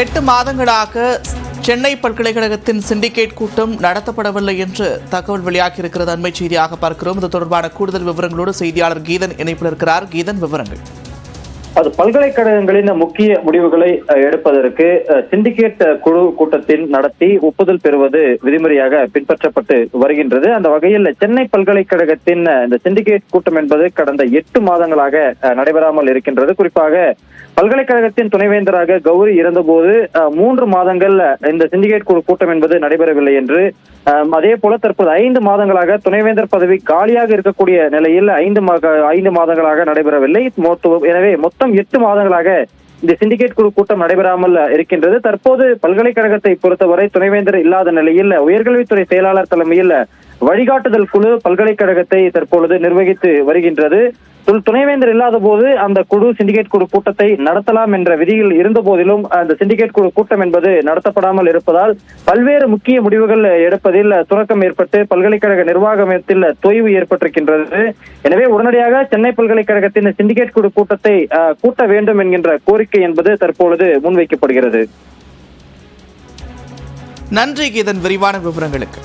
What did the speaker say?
எட்டு மாதங்களாக சென்னை பல்கலைக்கழகத்தின் சிண்டிகேட் கூட்டம் நடத்தப்படவில்லை என்று தகவல் வெளியாகியிருக்கிறது. அண்மை செய்தியாக பார்க்கிறோம். இது தொடர்பான கூடுதல் விவரங்களோடு செய்தியாளர் கீதன் இணைப்பில் இருக்கிறார். கீதன் விவரங்கள். அது பல்கலைக்கழகங்களின் முக்கிய முடிவுகளை எடுப்பதற்கு சிண்டிகேட் குழு கூட்டத்தில் நடத்தி ஒப்புதல் பெறுவது விதிமுறையாக பின்பற்றப்பட்டு வருகின்றது. அந்த வகையில் சென்னை பல்கலைக்கழகத்தின் இந்த சிண்டிகேட் கூட்டம் என்பது கடந்த எட்டு மாதங்களாக நடைபெறாமல் இருக்கின்றது. குறிப்பாக பல்கலைக்கழகத்தின் துணைவேந்தராக கௌரி இருந்தபோது மூன்று மாதங்கள் இந்த சிண்டிகேட் குழு கூட்டம் என்பது நடைபெறவில்லை என்று அதே போல தற்போது ஐந்து மாதங்களாக துணைவேந்தர் பதவி காலியாக இருக்கக்கூடிய நிலையில் ஐந்து ஐந்து மாதங்களாக நடைபெறவில்லை. மொத்த- எனவே மொத்தம் எட்டு மாதங்களாக இந்த சிண்டிகேட் குழு கூட்டம் நடைபெறாமல் இருக்கின்றது. தற்போது பல்கலைக்கழகத்தை பொறுத்தவரை துணைவேந்தர் இல்லாத நிலையில் உயர்கல்வித்துறை செயலாளர் தலைமையில் வழிகாட்டுதல் குழு பல்கலைக்கழகத்தை தற்பொழுது நிர்வகித்து வருகின்றது. துணைவேந்தர் இல்லாத போது அந்த குழு சிண்டிகேட் குழு கூட்டத்தை நடத்தலாம் என்ற விதியில் இருந்த போதிலும் அந்த சிண்டிகேட் குழு கூட்டம் என்பது நடத்தப்படாமல் இருப்பதால் பல்வேறு முக்கிய முடிவுகள் எடுப்பதில் துறக்கம் ஏற்பட்டு பல்கலைக்கழக நிர்வாகத்தில் தொய்வு ஏற்பட்டிருக்கின்றது. எனவே உடனடியாக சென்னை பல்கலைக்கழகத்தின் சிண்டிகேட் குழு கூட்டத்தை அஹ், கூட்ட வேண்டும் என்கின்ற கோரிக்கை என்பது தற்பொழுது முன்வைக்கப்படுகிறது. நன்றி இதன் விரிவான விவரங்களுக்கு.